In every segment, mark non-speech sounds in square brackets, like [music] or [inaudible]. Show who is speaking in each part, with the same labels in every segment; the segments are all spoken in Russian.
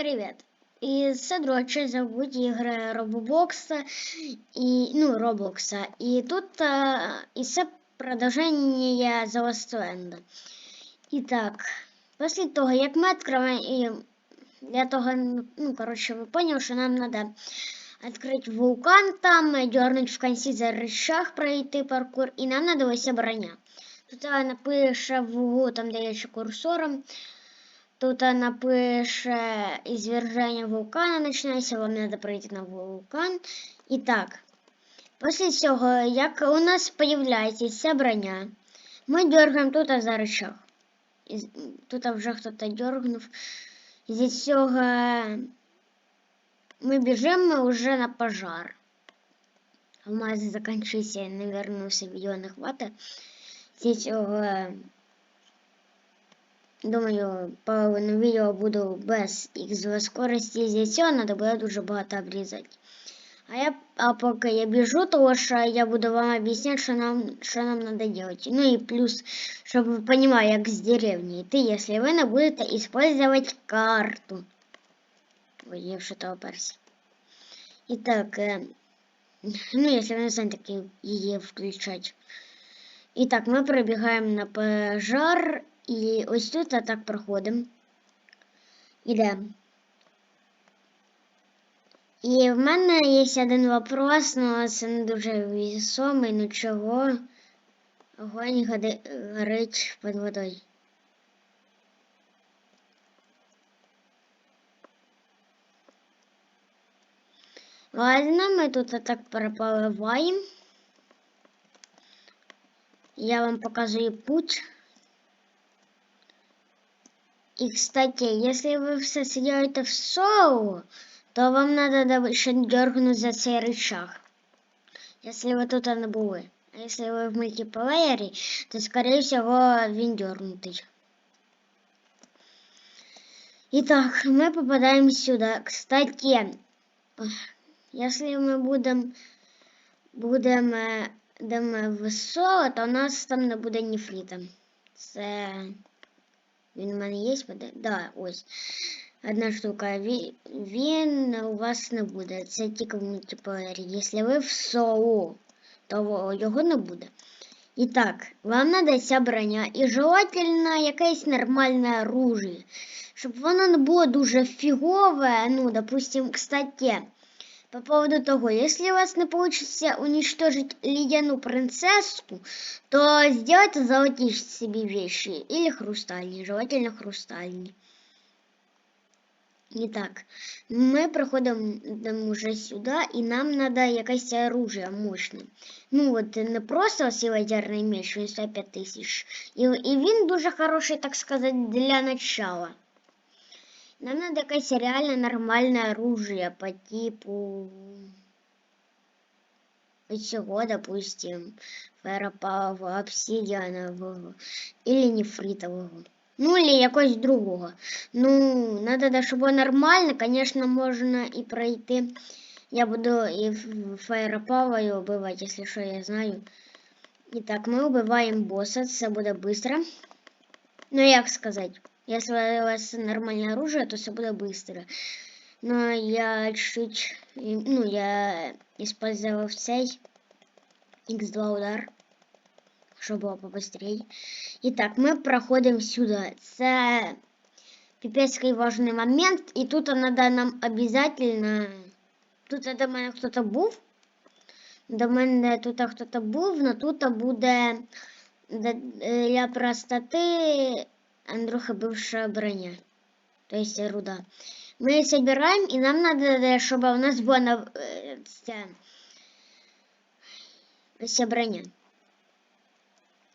Speaker 1: Привет. І це друга часть забудь ігри Робокса і ну, Роблокса. І тут а, і це продовження The Last Land. І так, після того, як ми відкриваємо, для того, ну, коротше, ви поняли, що нам треба відкрити вулкан там, дернуть в кінці за рычаг, пройти паркур, і нам треба ось броня. Тут напише в углу, там де я ще курсором, Тут напише извержение вулкана начинается, вам надо пройти на вулкан. І так, після цього, як у нас появляється ця броня, ми дергаємо тут за рычаг. І Тут вже хтось дергнув. Зі цього ми біжимо вже на пожар. Алмази закінчуються, не вернувся, відео не хватить. Зі цього Думаю, половину відео буду без х скорості зі цього треба буде дуже багато обрізати. А я, а поки я біжу, тому що я буду вам об'ясняти, що нам, що нам треба робити. Ну і плюс, щоб ви розуміли, як з деревні йти, якщо ви не будете використовувати карту. Ой, я что-то оперся. Итак, э, ну, если вы не знаете, как ее включать. Итак, мы пробегаем на пожар І ось тут так проходимо. Ідемо. І в мене є один вопрос, але це не дуже вісомий, ну чого огонь горить під водою. Ладно, ми тут так пропливаємо. Я вам показую путь. И, кстати, если вы все делаете в соло, то вам надо еще дергнуть за цей рычаг. Если вы тут не були. А если вы в мультиплеере, то, скорее всего, він дернутий. Итак, мы попадаем сюда. Кстати, если мы будем, будем, будем в соло, то у нас там не буде нефрита. Це... Він у мене є? Да, ось. Одна штука. Він у вас не буде. Це тільки в мультиплеєрі. Якщо ви в соло, то його не буде. І так, вам треба ця броня. І желательно якесь нормальне оружие. Щоб воно не було дуже фігове. Ну, допустим, кстати. По поводу того, если у вас не получится уничтожить ледяную принцессу, то сделайте золотишь себе вещи или хрустальные, желательно хрустальные. Итак, мы проходим уже сюда, и нам надо якесь оружие мощне. Ну от не просто силодярний меч, він 105 тисяч. І, і він дуже хороший, так сказати, для начала. Нам надо якесь реально нормальное оружие по типу всего, допустим, ферропалового, обсидианового или нефритового. Ну, или якогось другого. Ну, надо, да, чтобы нормально, конечно, можно и пройти. Я буду и фаеропавою убивать, если что, я знаю. Итак, мы убиваем босса, це буде быстро. Ну, як сказать. Если у вас нормальное оружие, то все будет быстро. Но я чуть-чуть, ну, я использовал цей X2 удар, чтобы было побыстрее. Итак, мы проходим сюда. Это пипецкий важный момент. И тут надо нам обязательно... Тут до кто-то був. До мене тут кто-то був, но тут буде для простоты Андрюха бывшая броня. То есть руда. Мы собираем, и нам надо, чтобы у нас была э, вся, вся броня.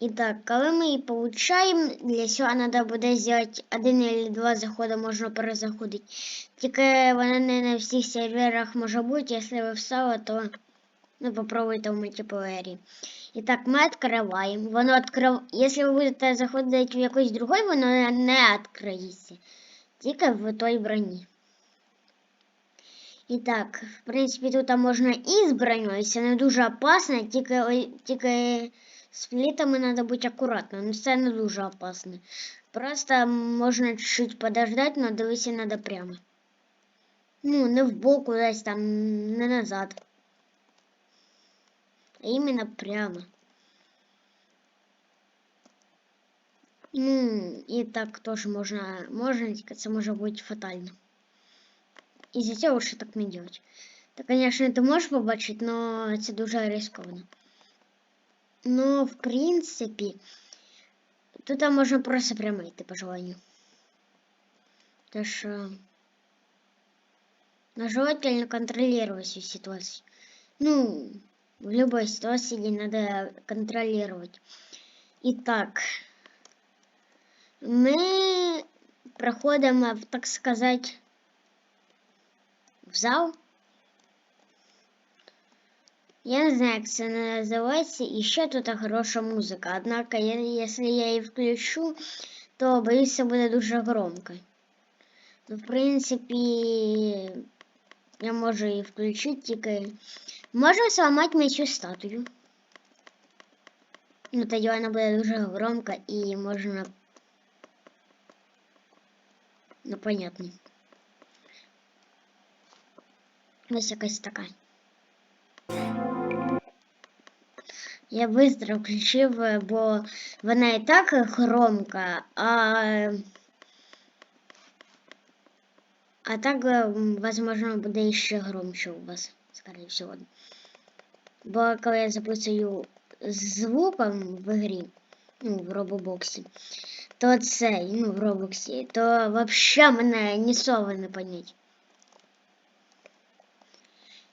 Speaker 1: Итак, коли ми її получаємо, для цього треба буде зробити один или два заходи, можна перезаходити. Тільки вона не на всіх серверах може бути, якщо ви встали, то ну, попробуйте в мультиплеєрі. І так, ми відкриваємо. Воно відкрив... Якщо ви будете заходити в якийсь другий, воно не відкриється. Тільки в той броні. І так, в принципі, тут можна і з броньою, це не дуже опасно, тільки тільки з плітами треба бути акуратно, ну це не дуже опасно. Просто можна чуть-чуть подождати, але дивитися треба прямо. Ну, не в бок кудись там, не назад. А іменно прямо. Ну, і так теж можна, можна, тільки це може бути фатально. І за цього лучше так не делать. Та, конечно, ти можеш побачити, но це дуже ризиковано. Но, в принципі, тут можна просто прямо йти по желанию. Так что желательно контролировать всю ситуацию. Ну, в любой ситуации надо контролировать. Итак, мы проходим, так сказать, в зал. Я не знаю, як це називається, і ще тут хороша музика. Однако, якщо я її включу, то боюся буде дуже громко. Ну, в принципі, я можу її включити тільки. Можна зламати м'ячу статую. Ну, тоді вона буде дуже громко і можна. Ну, понятно. Ось якась така. Я быстро включив, бо вона і так громка, а а так, возможно, буде ще громче у вас, скорее всего. Бо коли я записую звуком в ігрі, ну, в робобоксі, то цей, ну, в робоксі, то вообще мене ні слова не понять.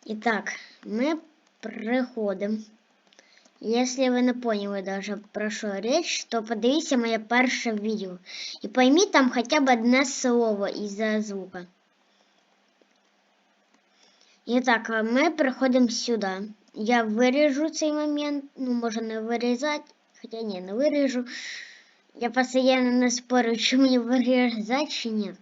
Speaker 1: І так, ми приходимо. Если вы не поняли даже про що речь, то подивіться моє перше відео. І пойміть там хоча б одне слово із-за звука. І так, ми приходимо сюди. Я виріжу цей момент. Ну, може не вирізати. Хоча ні, не виріжу. Я постійно не спорю, [laughs] чи мені вирізати, чи ні.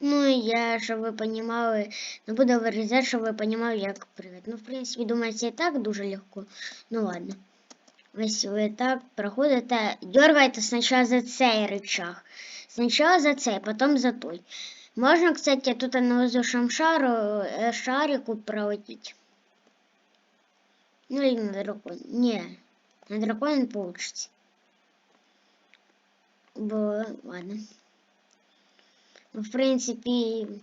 Speaker 1: Ну, я, щоб ви розуміли, не буду вирізати, щоб ви розуміли, як пригати. Ну, в принципі, думаю, це і так дуже легко. Ну ладно. Ось ви так проходите, дергайте спочатку за цей рычаг. Спочатку за цей, потім за той. Можна, кстати, тут на воздушном шару, э, шарику пролететь. Ну или на дракон. Не, на дракон не получится. Бо, ладно. В принципе...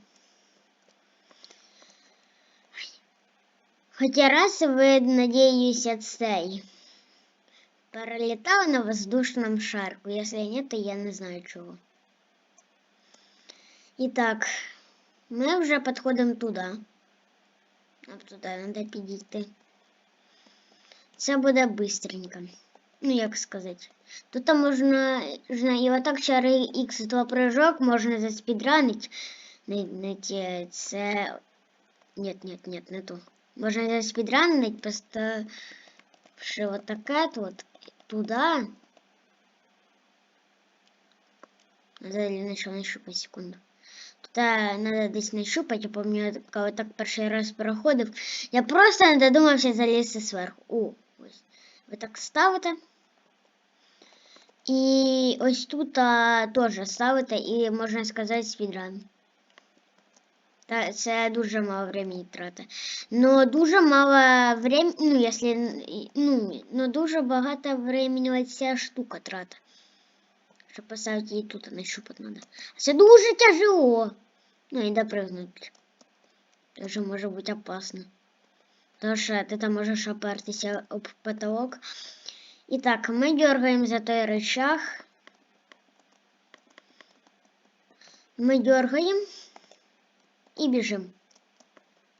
Speaker 1: Хотя раз вы, надеюсь, от цей пролетал на воздушном шарку. Если нет, то я не знаю чего. Итак, мы уже подходим туда. От туди треба підійти. Це буде быстренько. Ну, як сказати. Тут можна, і отак через X2 прыжок можна заспідранити. Не, не те, це... Нет, нет, нет, не то. Можна заспідранити, просто що вот таке вот туда. Надо еще нащупать секунду. Та треба десь нащупати, я пам'ятаю, коли так перший раз проходив. Я просто не додумався залізти зверху. О, ось. Ви так ставите. І ось тут а, теж ставите і можна сказати спідран. Та це дуже мало времени трата. Но дуже мало времени, ну, якщо, ну, но дуже багато времени ця штука трата. Щоб поставити її тут, нащупати треба. Це дуже тяжело. Ну и допрыгнуть. Тоже может быть опасно. Потому что ты там можешь опертися об потолок. Итак, мы дергаем за той рычаг. Мы дергаем и бежим.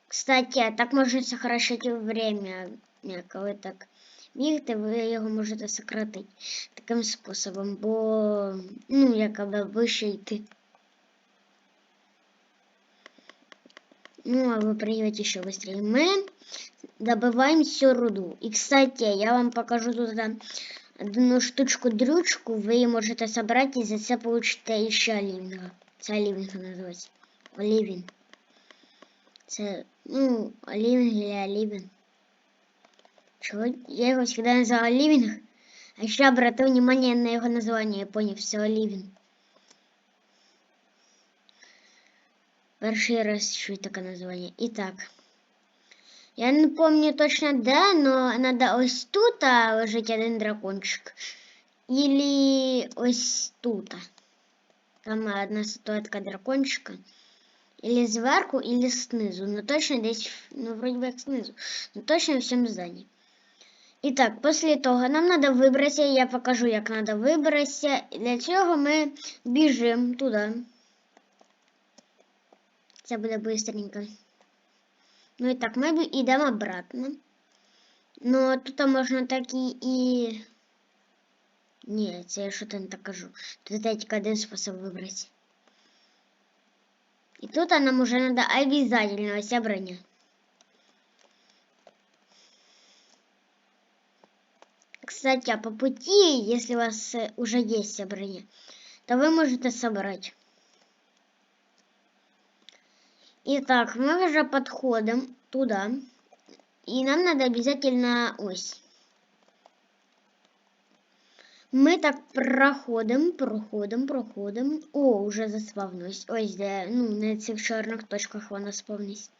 Speaker 1: Кстати, так можно сократить время. Коли так бігти, ви його можете сократити таким способом, бо ну, якоби вище йти. Ну, а вы придете еще быстрее. Мы добываем всю руду. И, кстати, я вам покажу тут одну штучку-дрючку. Вы можете собрать и за це получите еще оливінга. Це оливінга називається. Оливін. Це, ну, оливінг или оливін. Чего? Я его всегда называла оливінг. А еще обратил внимание на его название. Я понял, все оливін. Перший раз чую таке названня. І так. Я не пам'ятаю точно де, але треба ось тут лежить один дракончик. Или ось тут. Там одна статуэтка дракончика. Или сверху, или снизу. Но точно десь, ну, вроде бы как снизу. Но точно в всем здании. Итак, после того нам надо вибратися. Я покажу, як надо вибратися. Для цього ми біжимо туди. Це буде быстренько. Ну і так, ми йдемо обратно. Ну, тут можна так і... і... Ні, це я що-то не так кажу. Тут я тільки один спосіб вибрати. И тут нам уже надо обязательно собрание. Кстати, а по пути, если у вас э, уже есть собрание, то вы можете собрать. Итак, мы уже подходим туда. И нам надо обязательно ось. Ми так проходимо, проходимо, проходимо. О, вже заспавнилось. Ось де, ну, на цих чорних точках вона спавнись.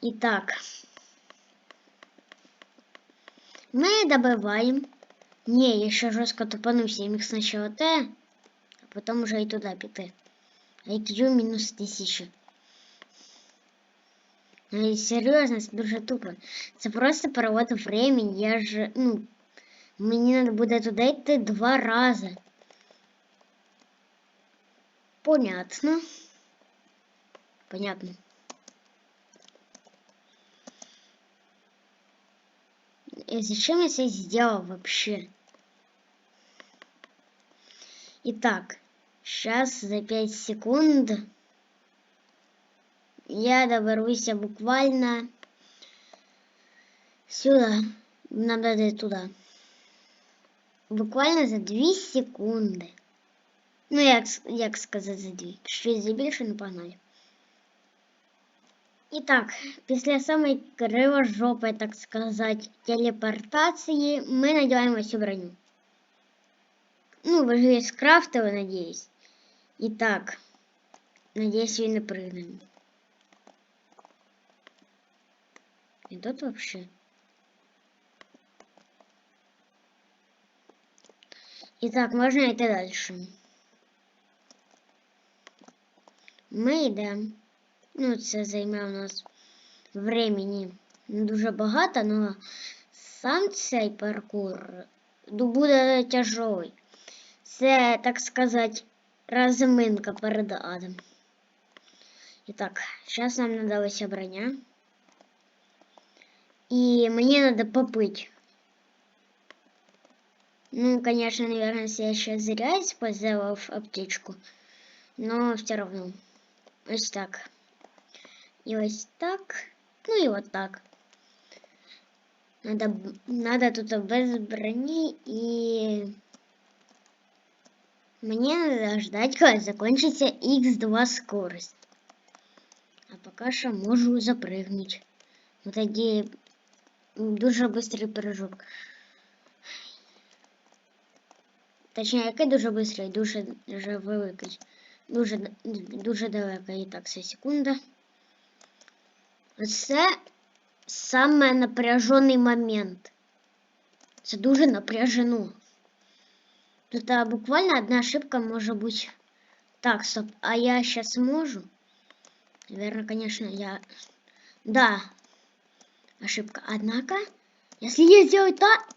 Speaker 1: І так. Ми добиваємо. Не, я ще жорстко тупанувся, я міг спочатку те, а потім вже і туди піти. IQ мінус 1000. Ну і серйозно, це дуже тупо. Це просто перевод времени. Я ж, ну, мені треба буде туди йти два рази. Понятно. Понятно. И зачем я это сделал вообще? Итак, сейчас за 5 секунд я доберуся буквально сюда. Надо дойти туда. Буквально за 2 секунди. Ну, як як сказати за 2. Щось за більше не погнали. І так, після самої кривожопи, так сказати, телепортації ми надіваємо всю броню. Ну, ви ж її скрафтили, надіюсь. І так, надіюсь, він не пригне. И тут вообще. Итак, можно идти дальше. Ми йдемо. Ну, це займе у нас времени не дуже багато, але сам цей паркур буде тяжелий. Це, так сказати, розминка перед адом. І так, зараз нам надалася броня. И мне надо попыть. Ну, конечно, наверное, я сейчас зря использовал аптечку. Но все равно. Вот так. И вот так. Ну и вот так. Надо, надо тут без брони и... Мне надо ждать, когда закончится x2 скорость. А пока что могу запрыгнуть. Вот такие дуже быстрый прыжок. Точніше, який дуже быстрий, дуже дуже великий. Дуже дуже далеко. І так, це секунда. Це саме напряжений момент. Це дуже напряжено. Тут а, буквально одна ошибка може бути. Так, стоп, а я сейчас можу? Наверное, конечно, я... Да, ошибка. Однако, если я сделаю так,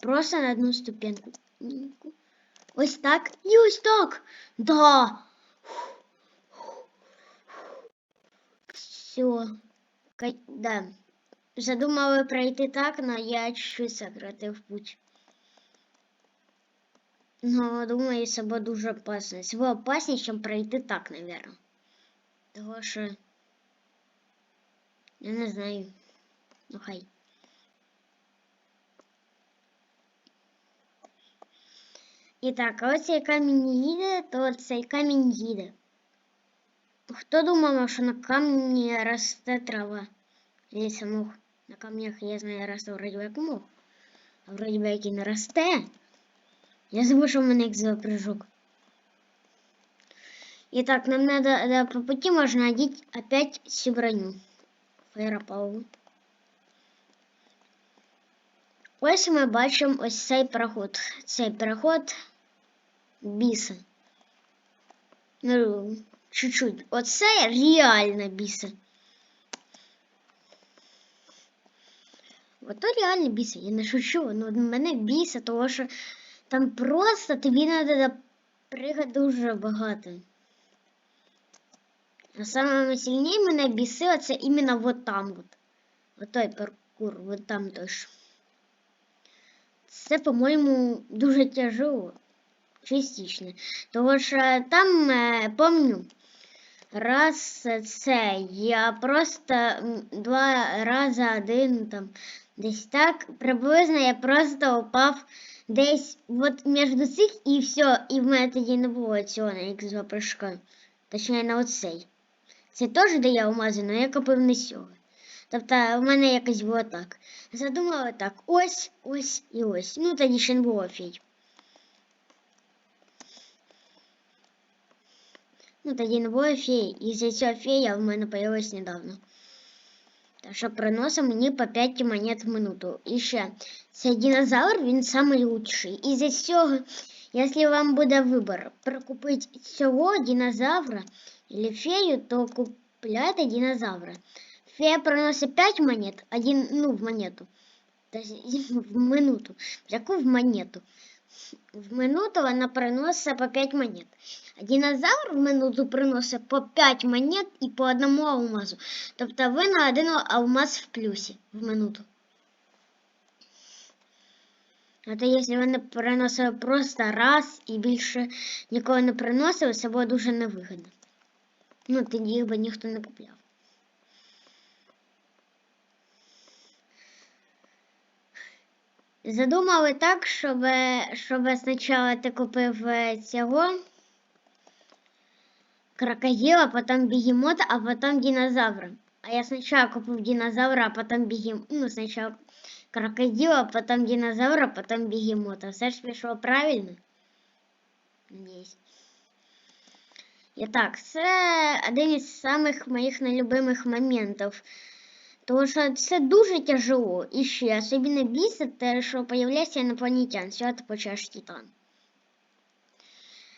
Speaker 1: просто на одну ступеньку. Ось так и ось так. Да. Все. Да. Задумала пройти так, но я чуть-чуть сократив путь. Но думаю, це буде дуже опасно. Це буде опасніше, ніж пройти так, наверное. Того що я не знаю. Ну хай. І так, а ось цей камінь їде, то цей камінь їде. Хто думав, що на камні росте трава? Ліса мох. На камнях я знаю росте вроді як мох. А вроді би як і не росте. Я забыл, что у меня экзопрыжок. Итак, нам надо да, по пути можно одеть опять всю броню. Фаєропалу. Ось ми бачимо ось цей проход. Цей проход біса. Ну, чуть-чуть. Оце реально біса. Ото реально біса. Я не шучу. Ну, мене біса, тому що там просто тобі треба пригати дуже багато. А саме сильніше мене бісило це іменно вот там. Вот. Вот паркур, вот там точно. Це, по-моєму, дуже тяжело. Частично. Тому що там, е, помню, раз це я просто два рази один там десь так. Приблизно я просто упав десь от між цих і все. І в мене тоді не було цього на X2 прыжка. Точніше на оцей. Це теж де я алмази, але я купив не сього. Тобто в мене якось було так. Задумала так, ось, ось і ось. Ну, тоді ще не було фей. Ну, тоді не було фей. І за цього фея в мене появилась недавно. Так що приносить мені по 5 монет в минуту. І ще, цей динозавр, він найкращий. І за цього, якщо вам буде вибір прикупити цього динозавра или фею, то купляйте динозавра. Фея приносит 5 монет, один, ну, в монету. То есть [laughs] в минуту. Яку в монету? В минуту вона приносить по 5 монет. Динозавр в минуту приносить по 5 монет і по одному алмазу. Тобто ви на один алмаз в плюсі в минуту. А то якщо вони приносили просто раз і більше нікого не приносили, це було дуже невигідно. Ну, тоді їх би ніхто не купляв. Задумали так, щоб щоб спочатку ти купив е, цього крокодила, потім бігемота, а потім динозавра. А я спочатку купив динозавра, а потім бігем... Ну, спочатку крокодила, потім динозавра, потім бігемота. Все ж пішло правильно? Надіюсь. І так, це один із самих моїх нелюбимих моментів. Тому що це дуже тяжело. І ще особливо бісить те, що появляється інопланетян, свято почаш Титан.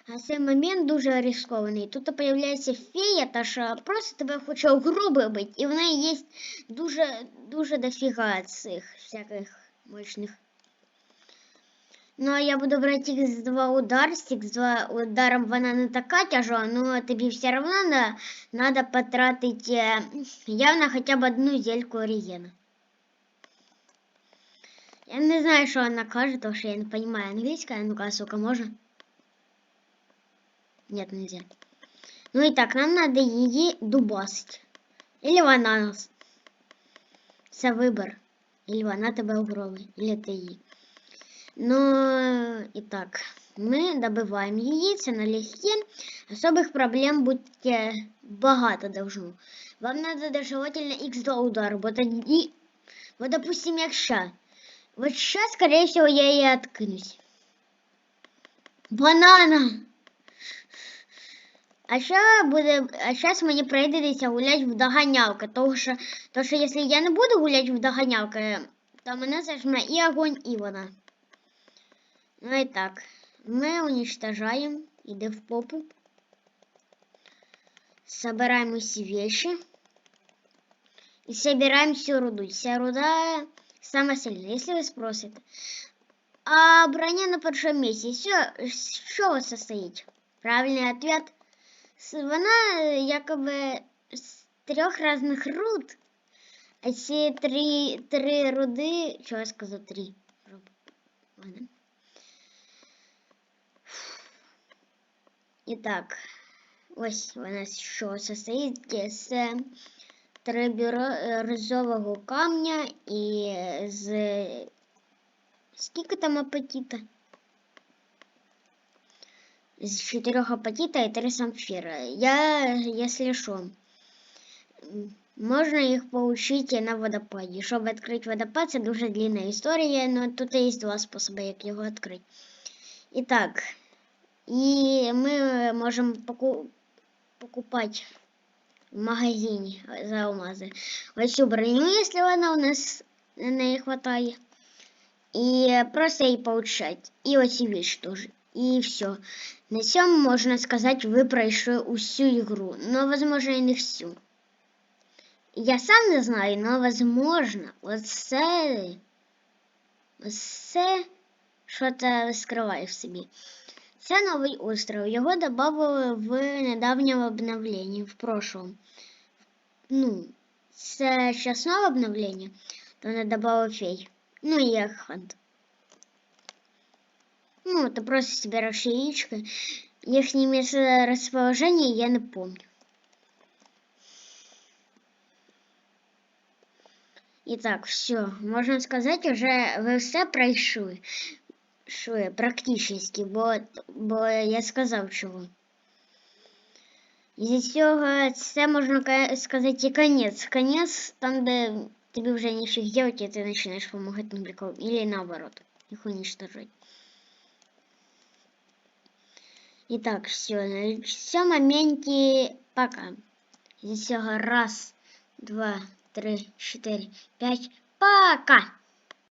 Speaker 1: А цей момент дуже рискований. Тут появляється фея, та що просто тебе хоче угробити, і в неї є дуже дуже дофіга цих всяких мощних Ну, а я буду брать X2 удар. С X2 ударом вона не така тяжела, но тобі все равно надо, надо потратить э, явно хотя бы одну зельку регена. Я не знаю, что она кажет, потому что я не понимаю английское. Ну-ка, сука, можно? Нет, нельзя. Ну и так, нам надо ее дубасить. Или вона нас. Це вибор. Или вона тебе угробить, или ти її. Ну, і так, ми добиваємо її, це налегке. Особих проблем буде багато должно. Вам надо желательно x2 удар, бо тоді, вот допустим, якщо. Вот сейчас, скорее всего, я її откинусь. Банана! А що буде, а зараз мені прийдеться гуляти в доганялки, тому що, тому що якщо я не буду гуляти в доганялки, то мене зажме і огонь, і вона. Ну и так, мы уничтожаем, иди в попу. Собираем все вещи. И собираем всю руду. Вся руда самая сильная, если вы спросите. А броня на першому месте. Все, с чего состоит? Правильный ответ. Вона якобы с трех разных руд. А ці три, три руди, що я сказав, три. Ладно. І так, ось вона що состоїть з трибірозового камня і з скільки там апатита? З чотирьох апатита і три самфіра. Я, если що, можна їх получить на водопаді. Щоб відкрити водопад, це дуже длинна історія, але тут є два способи, як його відкрити. І так. І ми можемо поку... покупати в магазині за алмази. Ось цю броню, якщо вона у нас на неї хватає. І просто її получать. І оці вещи теж. І все. На цьому можна сказати, ви пройшли усю ігру. Ну, возможно, і не всю. Я сам не знаю, але возможно, оце, оце що-то скриває в собі. Це новий остров. Його додали в недавньому обновленні, в прошлом. Ну, це зараз нове обновлення, то не додали фей. Ну і Ахант. Ну, ты просто собираешь яичко. Их место расположения я не помню. Итак, все, можно сказать, уже ви все пройшли. Шли, практически, бо, бо я сказав чого. І з цього це можна сказати і конець. Конець там, де тобі вже нічого делать, і ти починаєш допомагати нубрикам. Или наоборот, їх уничтожать. Итак, все, на всем моменте пока. Здесь всего раз, два, три, четыре, пять. Пока!